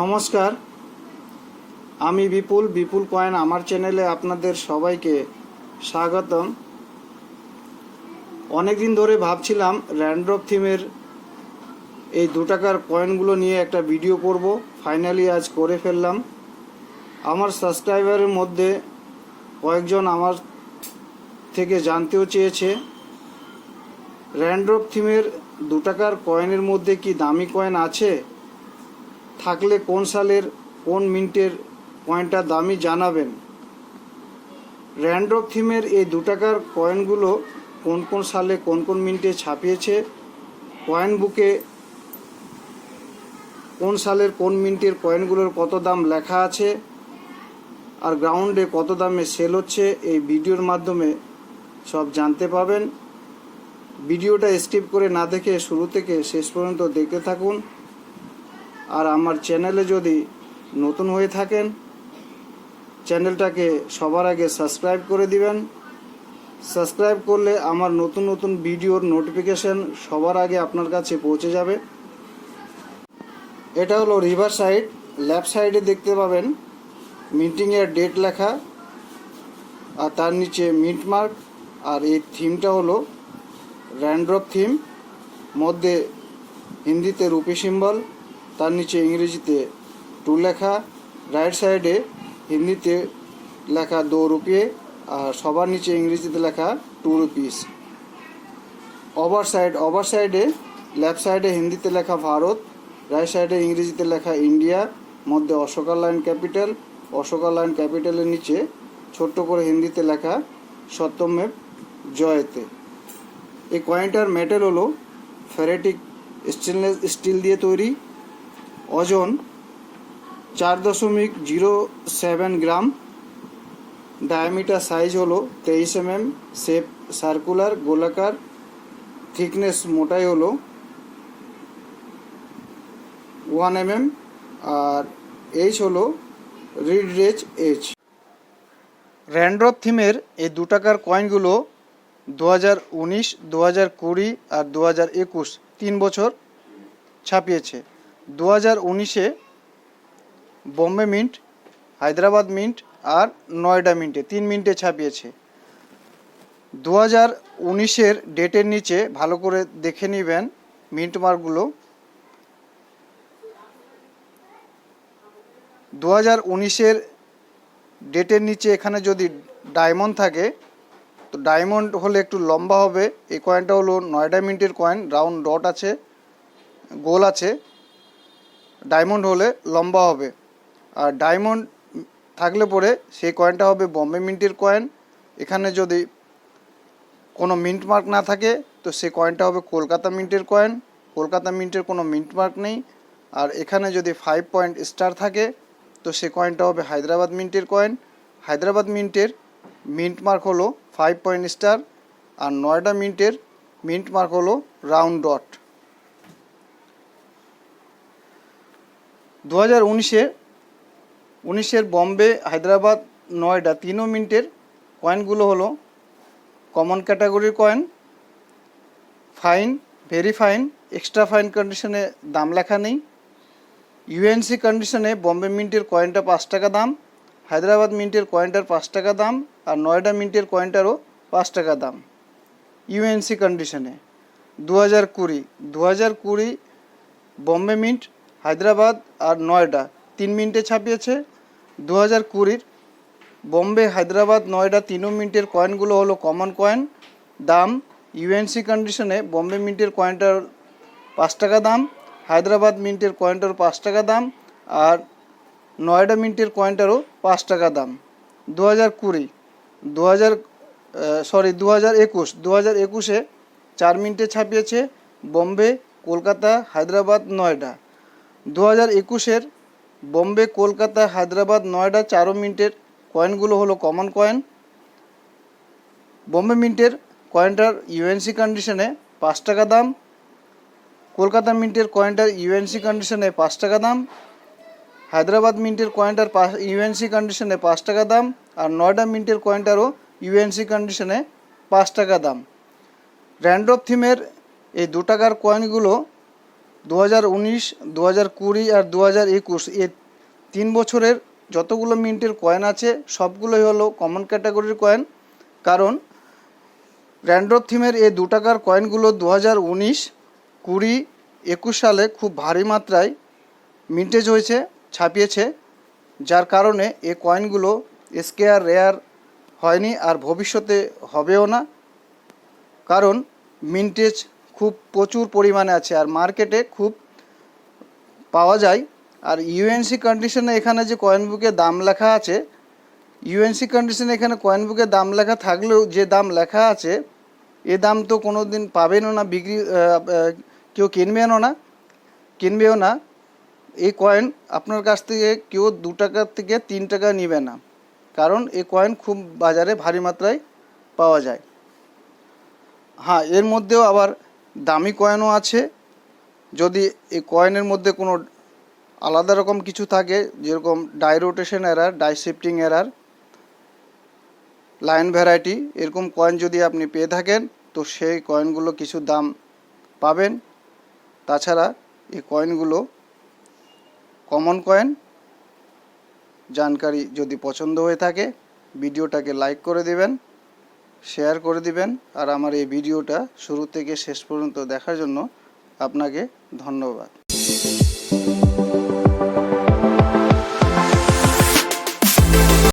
নমস্কার। আমি বিপুল বিপুল কয়েন আমার চ্যানেলে আপনাদের সবাইকে স্বাগতম। অনেকদিন ধরে ভাবছিলাম র্যান্ড্রপ থিমের এই দু টাকার কয়েনগুলো নিয়ে একটা ভিডিও করব। ফাইনালি আজ করে ফেললাম। আমার সাবস্ক্রাইবারের মধ্যে কয়েকজন আমার থেকে জানতেও চেয়েছে র্যান্ড্রপ থিমের দু টাকার কয়েনের মধ্যে কি দামি কয়েন আছে? থাকলে কোন সালের কোন মিন্টের কয়েনটা দামি জানাবেন। র্যান্ড্রপ থিমের এই দু টাকার কয়েনগুলো কোন কোন সালে কোন কোন মিন্টে ছাপিয়েছে, কয়েন বুকে কোন সালের কোন মিন্টের কয়েনগুলোর কত দাম লেখা আছে, আর গ্রাউন্ডে কত দামে সেল হচ্ছে, এই ভিডিওর মাধ্যমে সব জানতে পাবেন ভিডিওটা স্কিপ করে না দেখে শুরু থেকে শেষ পর্যন্ত দেখতে থাকুন। আর আমার চ্যানেলে যদি নতুন হয়ে থাকেন, চ্যানেলটাকে সবার আগে সাবস্ক্রাইব করে দিবেন। সাবস্ক্রাইব করলে আমার নতুন নতুন ভিডিওর নোটিফিকেশন সবার আগে আপনার কাছে পৌঁছে যাবে। এটা হলো রিভার সাইড, লেফট সাইডে দেখতে পাবেন মিটিংয়ের ডেট লেখা, আর তার নিচে মিন্ট মার্ক, আর এই থিমটা হলো র্যান্ড্রপ থিম, মধ্যে হিন্দিতে রুপি সিম্বল। তার নিচে ইংরেজিতে টু লেখা, রাইট সাইডে হিন্দিতে লেখা দো রুপিয়ে আর সবার নিচে ইংরেজিতে লেখা two rupees. Over side, over সাইডে লেফট সাইডে হিন্দিতে লেখা ভারত, রাইট সাইডে ইংরেজিতে লেখা ইন্ডিয়া, মধ্যে Ashoka lion capital, Ashoka lion ক্যাপিটালের নিচে ছোট্ট করে হিন্দিতে লেখা সত্যমেব জয়তে। এই কয়েনটার মেটেল হলো ফেরেটিক স্টেনলেস স্টিল দিয়ে তৈরি ওজন চার দশমিক zero seven gram. Diameter size হলো তেইশ এম এম শেপ সার্কুলার গোলাকার। থিকনেস মোটাই হলো ওয়ান এম এম আর এইচ হলো রিড রেজ এইচ র্যান্ড্রপ থিমের এই দু টাকার কয়েনগুলো দু হাজার উনিশ দু হাজার কুড়ি আর দু হাজার একুশ তিন বছর ছাপিয়েছে। দু হাজার উনিশে বম্বে মিন্ট, হায়দ্রাবাদ মিন্ট আর নয়ডা মিন্টে, তিন মিন্টে ছাপিয়েছে। দু হাজার উনিশের ডেটের নিচে ভালো করে দেখে নেবেন মিন্ট মার্কগুলো দু হাজার উনিশের ডেটের নিচে এখানে যদি ডায়মন্ড থাকে, তো ডায়মন্ড হলে একটু লম্বা হবে। এই কয়েনটা হলো নয়ডা মিন্টের কয়েন, রাউন্ড ডট আছে, গোল আছে। ডায়মন্ড হলে লম্বা হবে। আর ডায়মন্ড থাকলে পরে সেই কয়েনটা হবে বম্বে মিন্টের কয়েন এখানে যদি কোনো মিন্ট মার্ক না থাকে, তো সেই কয়েনটা হবে কলকাতা মিন্টের কয়েন কলকাতা মিন্টের কোনো মিন্ট মার্ক নেই। আর এখানে যদি ফাইভ পয়েন্ট স্টার থাকে, তো সে কয়েনটা হবে হায়দ্রাবাদ মিন্টের কয়েন হায়দ্রাবাদ মিন্টের মিন্ট মার্ক হলো ফাইভ পয়েন্ট স্টার আর নয়ডা মিন্টের মিন্ট মার্ক হলো রাউন্ড ডট দু হাজার উনিশে, উনিশের বম্বে, হায়দ্রাবাদ নয়ডা তিনও মিনিটের কয়েনগুলো হলো কমন ক্যাটাগরির coin fine very fine extra fine কন্ডিশনে দাম লেখা নেই। ইউএনসি কন্ডিশনে বম্বে মিন্টের কয়েনটা পাঁচ টাকা দাম, হায়দ্রাবাদ মিন্টের কয়েনটার পাঁচ টাকা দাম, আর নয়ডা মিন্টের কয়েনটারও পাঁচ টাকা দাম। ইউএনসি কন্ডিশনে দু হাজার কুড়ি দু হাজার কুড়ি বম্বে মিন্ট হায়দ্রাবাদ আর নয়ডা তিন মিনিটে ছাপিয়েছে। দু হাজার কুড়ির বম্বে, হায়দ্রাবাদ, নয়ডা তিনও মিনিটের কয়েনগুলো হলো কমন কয়েন দাম ইউএনসি কন্ডিশনে বম্বে মিন্টের কয়েনটার পাঁচ টাকা দাম, হায়দ্রাবাদ মিন্টের কয়েনটার পাঁচ টাকা দাম আর নয়ডা মিন্টের কয়েনটারও পাঁচ টাকা দাম। দু হাজার কুড়ি দু হাজার সরি দু হাজার একুশ দু হাজার একুশে চার মিনিটে ছাপিয়েছে বম্বে, কলকাতা, হায়দ্রাবাদ, নয়ডা। দু হাজার একুশের বম্বে, কলকাতা, হায়দ্রাবাদ নয়ডা চারো মিনিটের কয়েনগুলো হলো কমন কয়েন বম্বে মিন্টের কয়েনটার ইউএনসি কন্ডিশনে পাঁচ টাকা দাম। কলকাতা মিন্টের কয়েনটার ইউএনসি কন্ডিশনে পাঁচ টাকা দাম। হায়দ্রাবাদ মিন্টের কয়েনটার ইউএনসি কন্ডিশনে পাঁচ টাকা দাম। আর নয়ডা মিন্টের কয়েনটারও ইউএনসি কন্ডিশনে পাঁচ টাকা দাম। র্যান্ড্রপ থিমের এই দু টাকার কয়েনগুলো দু হাজার উনিশ দু হাজার কুড়ি আর দু হাজার একুশ এ তিন বছরের যতগুলো মিন্টের কয়েন আছে, সবগুলোই হলো কমন ক্যাটাগরির কয়েন কারণ র্যান্ড্রপ থিমের এই দু টাকার কয়েনগুলো দু হাজার উনিশ, কুড়ি, একুশ সালে খুব ভারী মাত্রায় মিন্টেজ হয়েছে, ছাপিয়েছে, যার কারণে এই কয়েনগুলো স্কেয়ার রেয়ার হয়নি আর ভবিষ্যতে হবেও না। কারণ মিন্টেজ খুব প্রচুর পরিমাণে আছে আর মার্কেটে খুব পাওয়া যায়। আর ইউএনসি কন্ডিশনে এখানে যে কয়েন বুকে দাম লেখা আছে ইউএনসি কন্ডিশনে এখানে কয়েন বুকে দাম লেখা থাকলেও যে দাম লেখা আছে, এ দাম তো কোনো দিন পাবেনও না, বিক্রি কেউ কিনবেনও না, কিনবেও না। এই কয়েন আপনার কাছ থেকে কেউ দু টাকার থেকে তিন টাকা নিবে না। কারণ এই কয়েন খুব বাজারে ভারী মাত্রায় পাওয়া যায়। হ্যাঁ এর মধ্যেও আবার দামি কয়েনও আছে। যদি এই কয়েনের মধ্যে কোনো আলাদা রকম কিছু থাকে, যেরকম die rotation error die shifting error line variety এরকম কয়েন যদি আপনি পেয়ে থাকেন, তো সেই কয়েনগুলো কিছু দাম পাবেন। তাছাড়া এই কয়েনগুলো কমন কয়েন জানকারি যদি পছন্দ হয়ে থাকে, ভিডিওটাকে লাইক করে দিবেন। শেয়ার করে দিবেন আর আমার এই ভিডিওটা শুরু থেকে শেষ পর্যন্ত দেখার জন্য আপনাকে ধন্যবাদ।